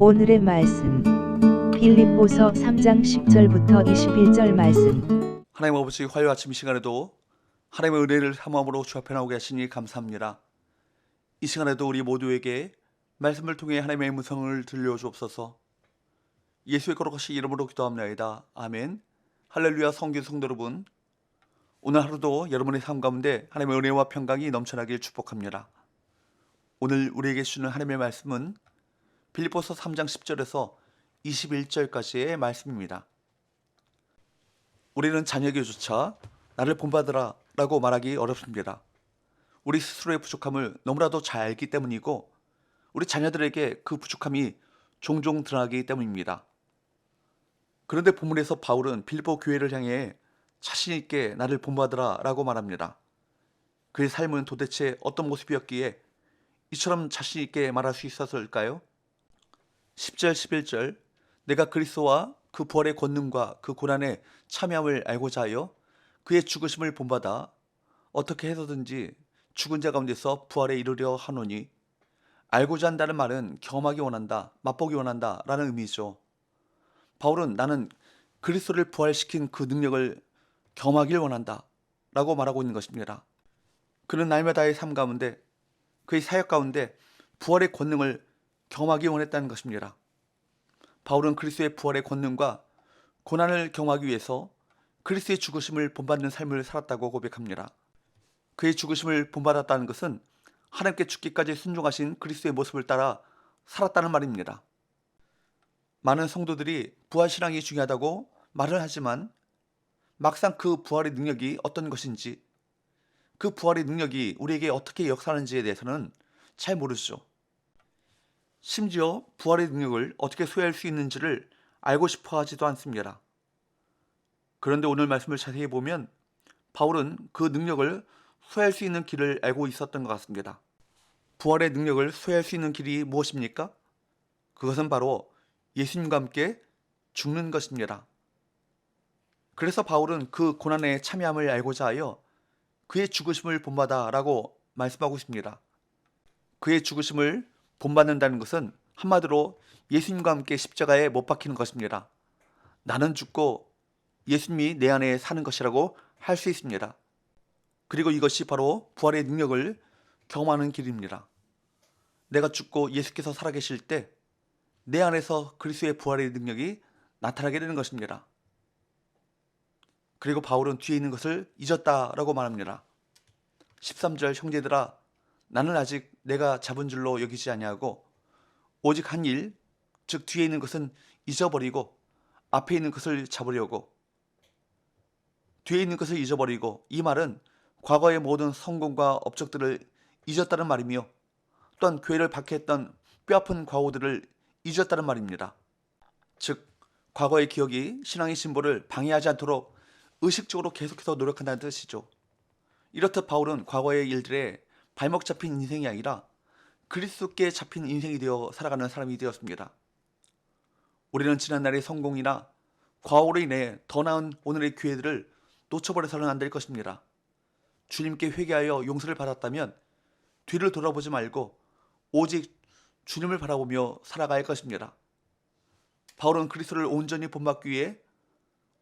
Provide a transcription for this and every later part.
오늘의 말씀 빌립보서 3장 10절부터 21절 말씀 하나님 아버지 화요 아침 이 시간에도 하나님의 은혜를 삼함으로 주 앞에 나오게 하시니 감사합니다. 이 시간에도 우리 모두에게 말씀을 통해 하나님의 음성을 들려주옵소서. 예수의 거룩하신 이름으로 기도합니다. 아멘. 할렐루야 성교 성도 여러분. 오늘 하루도 여러분의 삶 가운데 하나님의 은혜와 평강이 넘쳐나길 축복합니다. 오늘 우리에게 주는 하나님의 말씀은 빌립보서 3장 10절에서 21절까지의 말씀입니다. 우리는 자녀에게조차 나를 본받으라 라고 말하기 어렵습니다. 우리 스스로의 부족함을 너무나도 잘 알기 때문이고 우리 자녀들에게 그 부족함이 종종 드러나기 때문입니다. 그런데 본문에서 바울은 빌보 교회를 향해 자신 있게 나를 본받으라 라고 말합니다. 그의 삶은 도대체 어떤 모습이었기에 이처럼 자신 있게 말할 수 있었을까요? 10절 11절 내가 그리스도와 그 부활의 권능과 그 고난에 참여함을 알고자 하여 그의 죽으심을 본받아 어떻게 해서든지 죽은 자 가운데서 부활에 이르려 하노니 알고자 한다는 말은 경험하기 원한다, 맛보기 원한다 라는 의미죠. 바울은 나는 그리스도를 부활시킨 그 능력을 경험하길 원한다 라고 말하고 있는 것입니다. 그는 날마다의 삶 가운데 그의 사역 가운데 부활의 권능을 경험하기 원했다는 것입니다. 바울은 그리스도의 부활의 권능과 고난을 경험하기 위해서 그리스도의 죽으심을 본받는 삶을 살았다고 고백합니다. 그의 죽으심을 본받았다는 것은 하나님께 죽기까지 순종하신 그리스도의 모습을 따라 살았다는 말입니다. 많은 성도들이 부활 신앙이 중요하다고 말을 하지만 막상 그 부활의 능력이 어떤 것인지 그 부활의 능력이 우리에게 어떻게 역사하는지에 대해서는 잘 모르죠. 심지어 부활의 능력을 어떻게 소유할 수 있는지를 알고 싶어 하지도 않습니다. 그런데 오늘 말씀을 자세히 보면 바울은 그 능력을 소유할 수 있는 길을 알고 있었던 것 같습니다. 부활의 능력을 소유할 수 있는 길이 무엇입니까? 그것은 바로 예수님과 함께 죽는 것입니다. 그래서 바울은 그 고난에 참여함을 알고자 하여 그의 죽으심을 본받아라고 말씀하고 있습니다. 그의 죽으심을 본받는다는 것은 한마디로 예수님과 함께 십자가에 못 박히는 것입니다. 나는 죽고 예수님이 내 안에 사는 것이라고 할 수 있습니다. 그리고 이것이 바로 부활의 능력을 경험하는 길입니다. 내가 죽고 예수께서 살아계실 때 내 안에서 그리스도의 부활의 능력이 나타나게 되는 것입니다. 그리고 바울은 뒤에 있는 것을 잊었다라고 말합니다. 13절 형제들아 나는 아직 내가 잡은 줄로 여기지 아니하고 오직 한 일, 즉 뒤에 있는 것은 잊어버리고 앞에 있는 것을 잡으려고 뒤에 있는 것을 잊어버리고 이 말은 과거의 모든 성공과 업적들을 잊었다는 말이며 또한 교회를 박해했던 뼈아픈 과오들을 잊었다는 말입니다. 즉 과거의 기억이 신앙의 신보를 방해하지 않도록 의식적으로 계속해서 노력한다는 뜻이죠. 이렇듯 바울은 과거의 일들에 발목 잡힌 인생이 아니라 그리스도께 잡힌 인생이 되어 살아가는 사람이 되었습니다. 우리는 지난날의 성공이나 과오로 인해 더 나은 오늘의 기회들을 놓쳐버려서는 안 될 것입니다. 주님께 회개하여 용서를 받았다면 뒤를 돌아보지 말고 오직 주님을 바라보며 살아갈 것입니다. 바울은 그리스도를 온전히 본받기 위해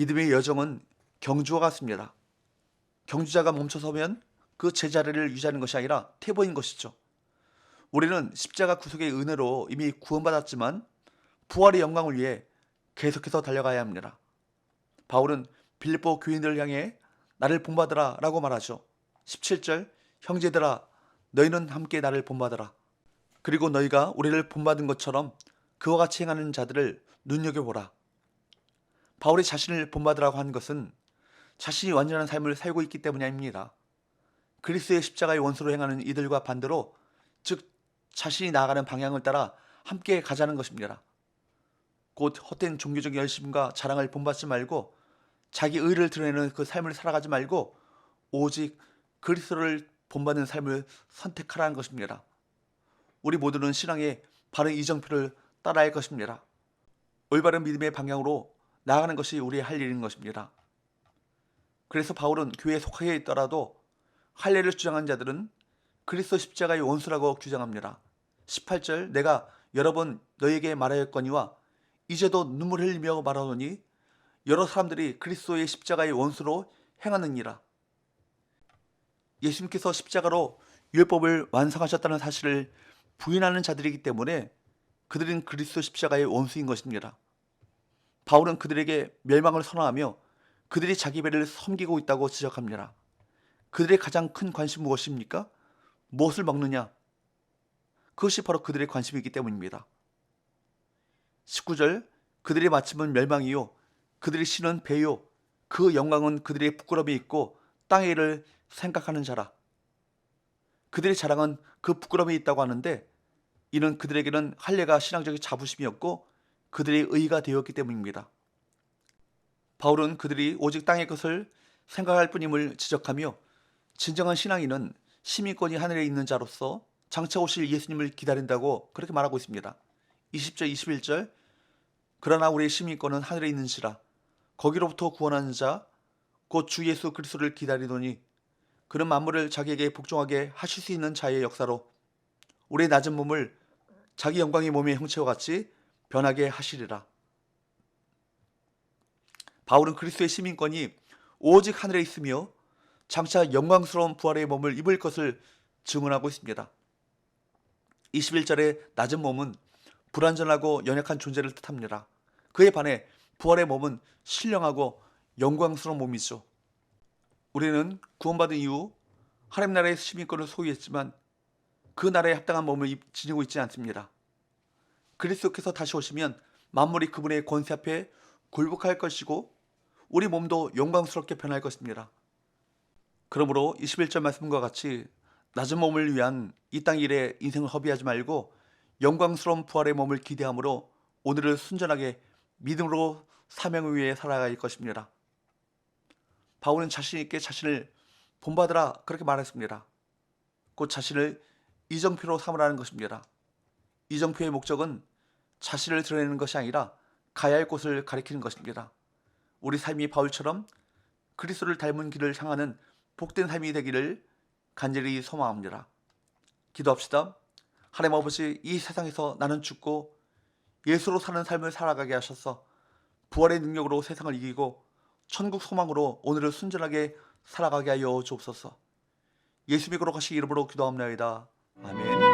믿음의 여정은 경주와 같습니다. 경주자가 멈춰서면 그 제자리를 유지하는 것이 아니라 태보인 것이죠. 우리는 십자가 구속의 은혜로 이미 구원받았지만 부활의 영광을 위해 계속해서 달려가야 합니다. 바울은 빌립보 교인들을 향해 나를 본받으라 라고 말하죠. 17절 형제들아 너희는 함께 나를 본받으라. 그리고 너희가 우리를 본받은 것처럼 그와 같이 행하는 자들을 눈여겨보라. 바울이 자신을 본받으라고 한 것은 자신이 완전한 삶을 살고 있기 때문이 아닙니다. 그리스의 십자가의 원수로 행하는 이들과 반대로 즉 자신이 나아가는 방향을 따라 함께 가자는 것입니다. 곧 헛된 종교적 열심과 자랑을 본받지 말고 자기 의를 드러내는 그 삶을 살아가지 말고 오직 그리스도를 본받는 삶을 선택하라는 것입니다. 우리 모두는 신앙의 바른 이정표를 따라야 할 것입니다. 올바른 믿음의 방향으로 나아가는 것이 우리의 할 일인 것입니다. 그래서 바울은 교회에 속하게 있더라도 할례를 주장한 자들은 그리스도 십자가의 원수라고 규정합니다. 18절 내가 여러 번 너에게 말하였거니와 이제도 눈물 흘리며 말하노니 여러 사람들이 그리스도의 십자가의 원수로 행하느니라. 예수님께서 십자가로 율법을 완성하셨다는 사실을 부인하는 자들이기 때문에 그들은 그리스도 십자가의 원수인 것입니다. 바울은 그들에게 멸망을 선언하며 그들이 자기 배를 섬기고 있다고 지적합니다. 그들의 가장 큰 관심 무엇입니까? 무엇을 먹느냐? 그것이 바로 그들의 관심이기 때문입니다. 19절 그들의 마침은 멸망이요 그들의 신은 배요 그 영광은 그들의 부끄러움이 있고 땅의 일을 생각하는 자라. 그들의 자랑은 그 부끄러움이 있다고 하는데 이는 그들에게는 할례가 신앙적인 자부심이었고 그들의 의가 되었기 때문입니다. 바울은 그들이 오직 땅의 것을 생각할 뿐임을 지적하며 진정한 신앙인은 시민권이 하늘에 있는 자로서 장차 오실 예수님을 기다린다고 그렇게 말하고 있습니다. 20절 21절 그러나 우리의 시민권은 하늘에 있는지라 거기로부터 구원하는 자 곧 주 예수 그리스도를 기다리노니 그는 만물을 자기에게 복종하게 하실 수 있는 자의 역사로 우리의 낮은 몸을 자기 영광의 몸의 형체와 같이 변하게 하시리라. 바울은 그리스도의 시민권이 오직 하늘에 있으며 장차 영광스러운 부활의 몸을 입을 것을 증언하고 있습니다. 21절의 낮은 몸은 불완전하고 연약한 존재를 뜻합니다. 그에 반해 부활의 몸은 신령하고 영광스러운 몸이죠. 우리는 구원받은 이후 하나님 나라의 시민권을 소유했지만 그 나라에 합당한 몸을 입- 지니고 있지 않습니다. 그리스도께서 다시 오시면 만물이 그분의 권세 앞에 굴복할 것이고 우리 몸도 영광스럽게 변할 것입니다. 그러므로 21절 말씀과 같이 낮은 몸을 위한 이 땅 일에 인생을 허비하지 말고 영광스러운 부활의 몸을 기대함으로 오늘을 순전하게 믿음으로 사명을 위해 살아갈 것입니다. 바울은 자신 있게 자신을 본받으라 그렇게 말했습니다. 곧 자신을 이정표로 삼으라는 것입니다. 이정표의 목적은 자신을 드러내는 것이 아니라 가야 할 곳을 가리키는 것입니다. 우리 삶이 바울처럼 그리스도를 닮은 길을 향하는 복된 삶이 되기를 간절히 소망합니다. 기도합시다. 하나님 아버지 이 세상에서 나는 죽고 예수로 사는 삶을 살아가게 하셔서 부활의 능력으로 세상을 이기고 천국 소망으로 오늘을 순전하게 살아가게 하여 주옵소서. 예수 믿고 가시 이름으로 기도합나이다. 아멘.